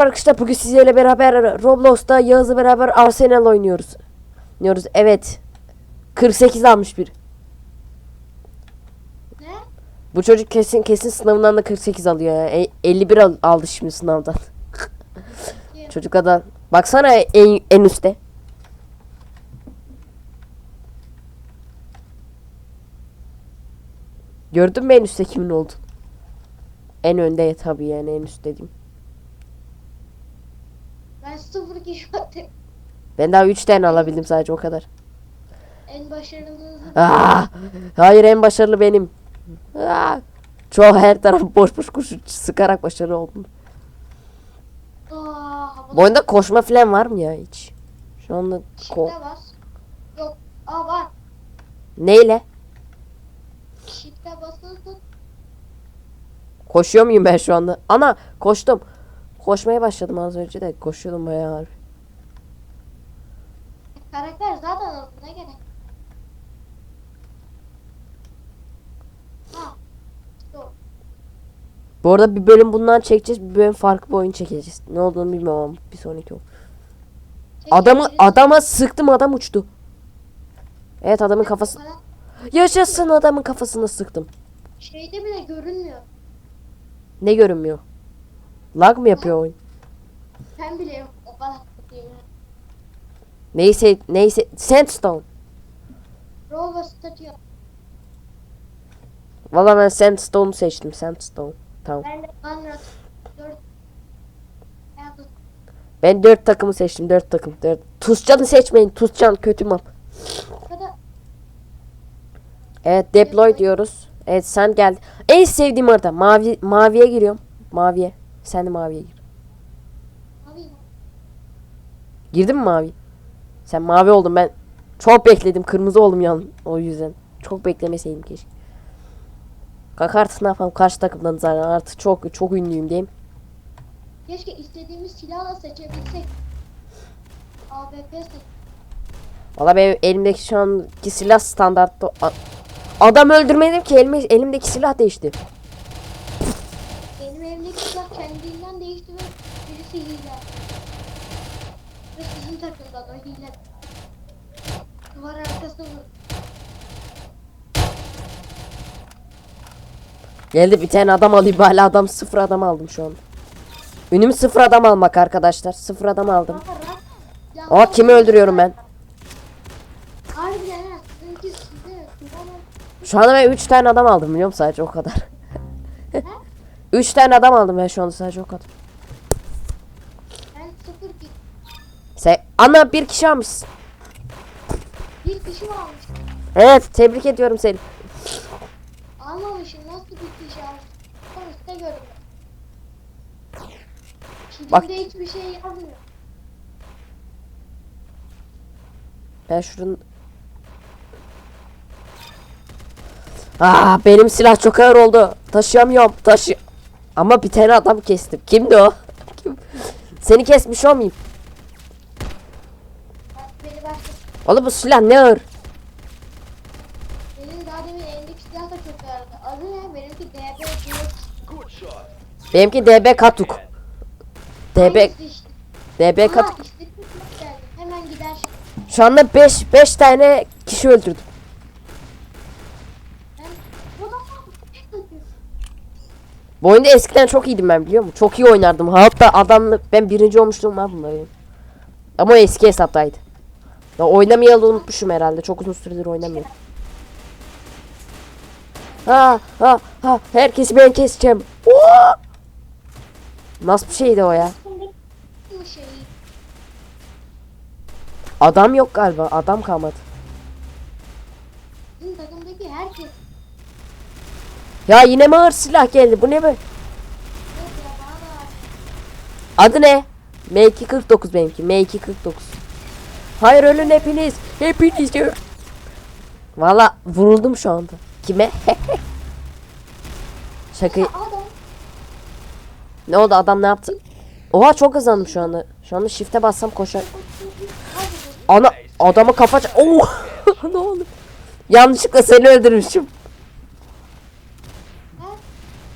Arkadaşlar bugün sizlerle beraber Roblox'ta Yağız'la beraber Arsenal oynuyoruz. Oynuyoruz evet. 48 almış bir. Ne? Bu çocuk kesin kesin sınavından da 48 alıyor ya. E, 51 al, aldı şimdi sınavdan. çocuk adam. Baksana en, en üstte. Gördün mü en üstte kimin oldu? En önde tabii yani en üst dediğim. Ben daha 3 tane alabildim sadece o kadar. En başarılı. Aa, ah! hayır en başarılı benim. Aa, çoğu her taraf boş boş kuşu sıkarak başarılı oldum. Ah, bu oyunda koşma falan var mı ya hiç? Şu anda ko var. Yok. Aa var. Neyle? Koşuyor muyum ben şu anda? Ana koştum. Koşmaya başladım az önce de koşuyordum bayağı. Karakter zaten oldu ne gerek? Ha. Dur. Bu arada bir bölüm bundan çekeceğiz, bir bölüm farklı bir oyun çekeceğiz. Ne olduğunu bilmiyorum ama bir sonraki o. Çek, Adamı adama sıktım adam uçtu. Evet adamın kafası. Yaşasın adamın kafasına sıktım. Şeyde bile görünmüyor. Ne görünmüyor? Lag mı yapıyor oyun? Ben bile yok. O kadar? Neyse neyse Sandstone. Rover statüyor. Valla ben Sandstone'u seçtim Sandstone. Tamam. Ben de 4 dur. Ben dört takımı seçtim dört takım. Dört. Tuzcan'ı seçmeyin. Tuzcan kötü map. Evet deploy diyoruz. Evet sen gel. En sevdiğim harita. Mavi, maviye giriyorum. Maviye. Sen de maviye gir. Girdin mi mavi? Sen mavi oldun ben. Çok bekledim. Kırmızı oldum yan o yüzden. Çok beklemeseydim keşke. Kanka artık ne yapalım? Karşı takımdan zaten artık çok çok ünlüyüm diyeyim. Keşke istediğimiz silahla seçebilsek. AWP seç. Valla benim elimdeki şu anki silah standart. A- Adam öldürmedim ki elime, elimdeki silah değişti. Benim evimdeki silah kendinden değişti ve birisi hile. Ve sizin takımdan o hile. Duvar arkası vur. Geldi bir tane adam alayım. Hala adam sıfır adam aldım şu an. Ünüm sıfır adam almak arkadaşlar. Sıfır adam aldım. Aa kimi öldürüyorum ben? Şu anda ben 3 tane adam aldım biliyor musun sadece o kadar. 3 tane adam aldım ben şu anda sadece o kadar. Ben sıfır ki. Sen ana bir kişi almışsın. Bir kişi mi almış? Evet tebrik ediyorum seni. Almamışım. Nasıl bir kişi almış? Tam üstte görünüyor. Bak. Hiçbir şey yazmıyor. Ben şunun Aa benim silah çok ağır oldu. Taşıyamıyorum. Taşı Ama bir tane adam kestim. Kimdi o? Kim? Seni kesmiş olmayayım. Bak beni başka. Oğlum bu silah ne ağır? Benim daha demin elimdeki silah da çok ağırdı. Adı ne? Benimki DB. Benimki DB Katuk. DB işte? DB Katuk. işte çok geldi. Hemen gider. Şu anda 5 5 tane kişi öldürdüm. Ben... Bu da Bu oyunda eskiden çok iyiydim ben biliyor musun? Çok iyi oynardım. Hatta adamla ben birinci olmuştum var benim. Ama o eski hesaptaydı. Ya oynamayalı unutmuşum herhalde. Çok uzun süredir oynamıyorum. Ha ha ha herkesi ben keseceğim. Oo! Nasıl bir şeydi o ya? Adam yok galiba. Adam kalmadı. Bizim takımdaki herkes. Ya yine mi ağır silah geldi? Bu ne be? Adı ne? M249 benimki. M249. Hayır ölün hepiniz. Hepiniz. Valla vuruldum şu anda. Kime? Şaka. Ne oldu adam ne yaptı? Oha çok hızlandım şu anda. Şu anda shift'e bassam koşar. Ana adama kafa ç- Oh! ne oldu? Yanlışlıkla seni öldürmüşüm.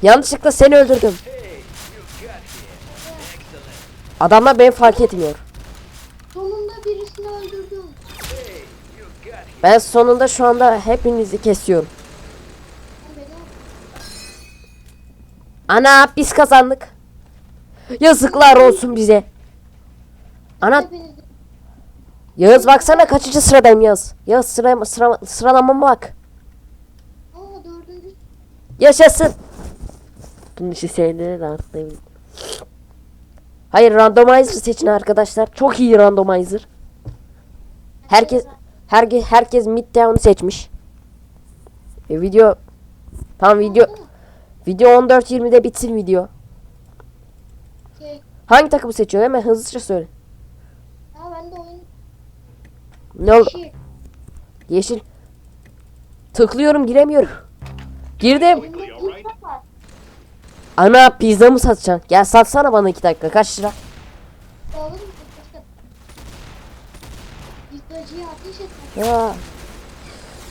Yanlışlıkla seni öldürdüm. Adamlar beni fark etmiyor. Sonunda birisini öldürdüm. Ben sonunda şu anda hepinizi kesiyorum. Ana biz kazandık. Yazıklar olsun bize. Ana Yağız baksana kaçıncı sıradayım Yağız. Yağız sıra, sıra, sıralamama bak. Yaşasın. Bunun işi sevdiğini de. Hayır randomizer seçin arkadaşlar. Çok iyi randomizer. Herkes herkes herkes mid down'u seçmiş. E, video tam video video 14.20'de bitsin video. Şey, Hangi takımı seçiyor hemen hızlıca söyle. ha ben de oyun Ne oldu? şey. Yeşil. Tıklıyorum giremiyorum. Girdim. Ana pizza mı satacaksın? Gel satsana bana iki dakika. Kaç lira? Pizzacıya ateş etmek. Ya.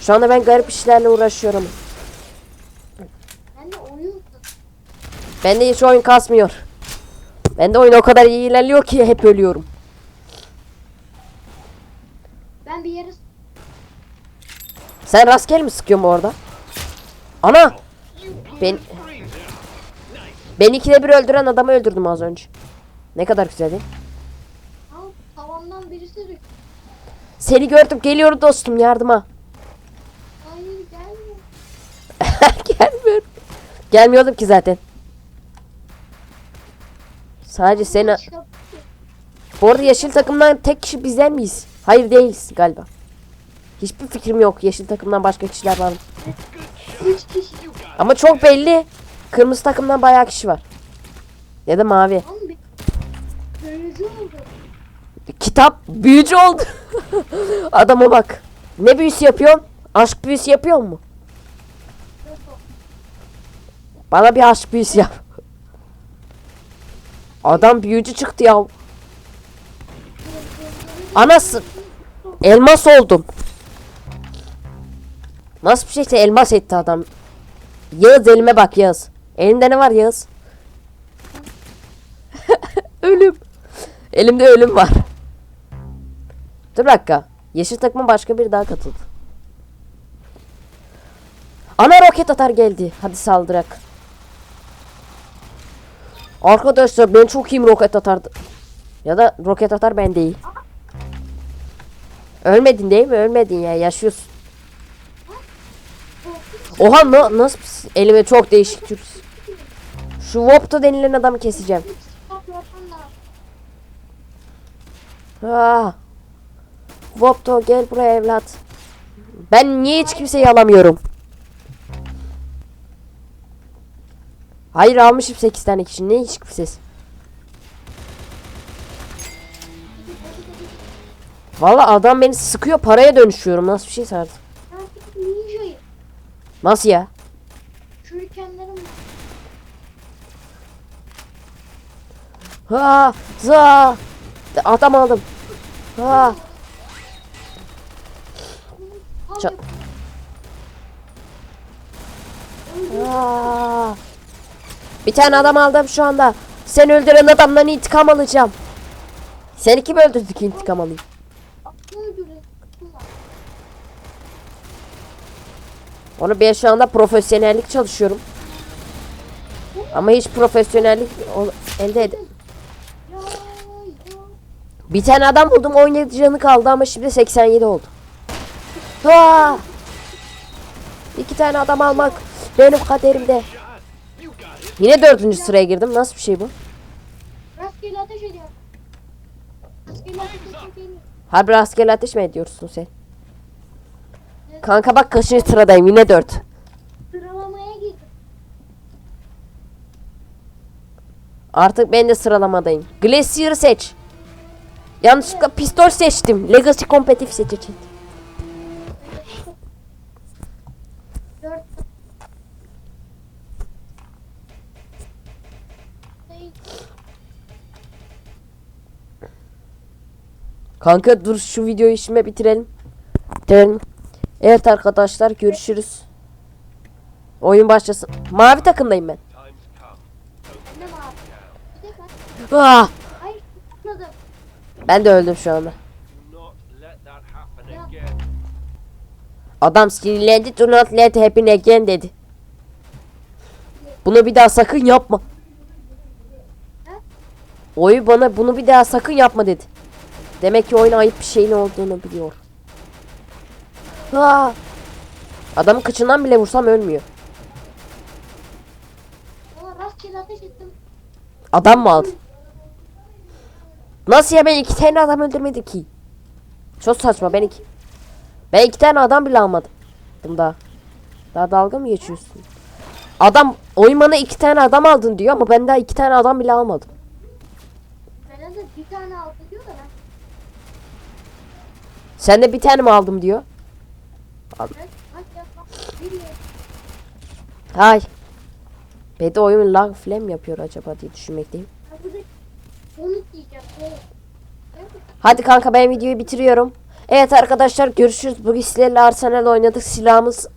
Şu anda ben garip işlerle uğraşıyorum. Ben de oyun. Hiç oyun kasmıyor. Bende oyun o kadar iyi ilerliyor ki hep ölüyorum. Ben bir yere Sen rastgele mi sıkıyorsun bu arada? Ana! Ben... Beni ikide bir öldüren adamı öldürdüm az önce. Ne kadar güzeldi. Aa, Seni gördüm geliyorum dostum yardıma. Hayır gelmiyor. Gelmiyorum. Gelmiyordum ki zaten. Sadece seni... Bu arada yeşil takımdan tek kişi bizden miyiz? Hayır değiliz galiba. Hiçbir fikrim yok. Yeşil takımdan başka kişiler var mı? Ama çok belli. Kırmızı takımdan bayağı kişi var. Ya da mavi. Böylece oldu. Kitap büyücü oldu. Adama bak. Ne büyüsü yapıyorsun? Aşk büyüsü yapıyor mu? Bana bir aşk büyüsü yap. Adam büyücü çıktı ya. Anası. Elmas oldum. Nasıl bir şeyse elmas etti adam. Yağız elime bak Yağız. Elimde ne var Yağız? ölüm. Elimde ölüm var. Dur bir dakika. Yeşil takıma başka biri daha katıldı. Ana roket atar geldi. Hadi saldırak. Arkadaşlar ben çok iyiyim roket atardı. Ya da roket atar ben değil. Ölmedin değil mi? Ölmedin ya. Yaşıyorsun. Oha na- nasıl pis- elime çok değişik tür. Şu Wopto denilen adamı keseceğim. Ah. Wopto gel buraya evlat. Ben niye hiç kimseyi alamıyorum? Hayır almışım 8 tane kişi. Ne hiç kimsesiz? Valla adam beni sıkıyor paraya dönüşüyorum. Nasıl bir şey ninjayım. Nasıl ya? Şurikenlerim. Ha, za. Adam aldım. Ha. Aa. Bir tane adam aldım şu anda. Sen öldüren adamdan intikam alacağım. Seni kim öldürdü ki intikam alayım? Onu ben şu anda profesyonellik çalışıyorum. Ama hiç profesyonellik elde ed-. Bir tane adam buldum 17 canı kaldı ama şimdi 87 oldu. Ha! İki tane adam almak benim kaderimde. Yine dördüncü sıraya girdim. Nasıl bir şey bu? Rastgele ateş ediyor. Rastgele ateş ediyor. Harbi rastgele ateş mi ediyorsun sen? Kanka bak kaçıncı sıradayım yine dört. Sıralamaya girdim. Artık ben de sıralamadayım. Glacier'ı seç. Yanlışlıkla pistol seçtim. Legacy kompetitif seçeceğim. Kanka dur şu videoyu işime bitirelim. Bitirelim. Evet arkadaşlar görüşürüz. Oyun başlasın. Mavi takımdayım ben. Ah! Ben de öldüm şu anda. Adam sinirlendi. Do not let happen again dedi. Bunu bir daha sakın yapma. Oyu bana bunu bir daha sakın yapma dedi. Demek ki oyun ayıp bir şeyin olduğunu biliyor. Ha! Adamın kıçından bile vursam ölmüyor. Adam mı aldı? Nasıl ya ben iki tane adam öldürmedim ki? Çok saçma ben iki. Ben iki tane adam bile almadım. Daha. Daha dalga mı geçiyorsun? Adam oyun bana iki tane adam aldın diyor ama ben daha iki tane adam bile almadım. Benden de bir tane aldı diyor da ben. Sen de bir tane mi aldım diyor. Hay. Ben de oyun lag flame yapıyor acaba diye düşünmekteyim. Hadi kanka ben videoyu bitiriyorum. Evet arkadaşlar görüşürüz. Bugün sizlerle Arsenal oynadık. Silahımız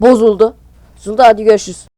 bozuldu. Bozuldu hadi görüşürüz.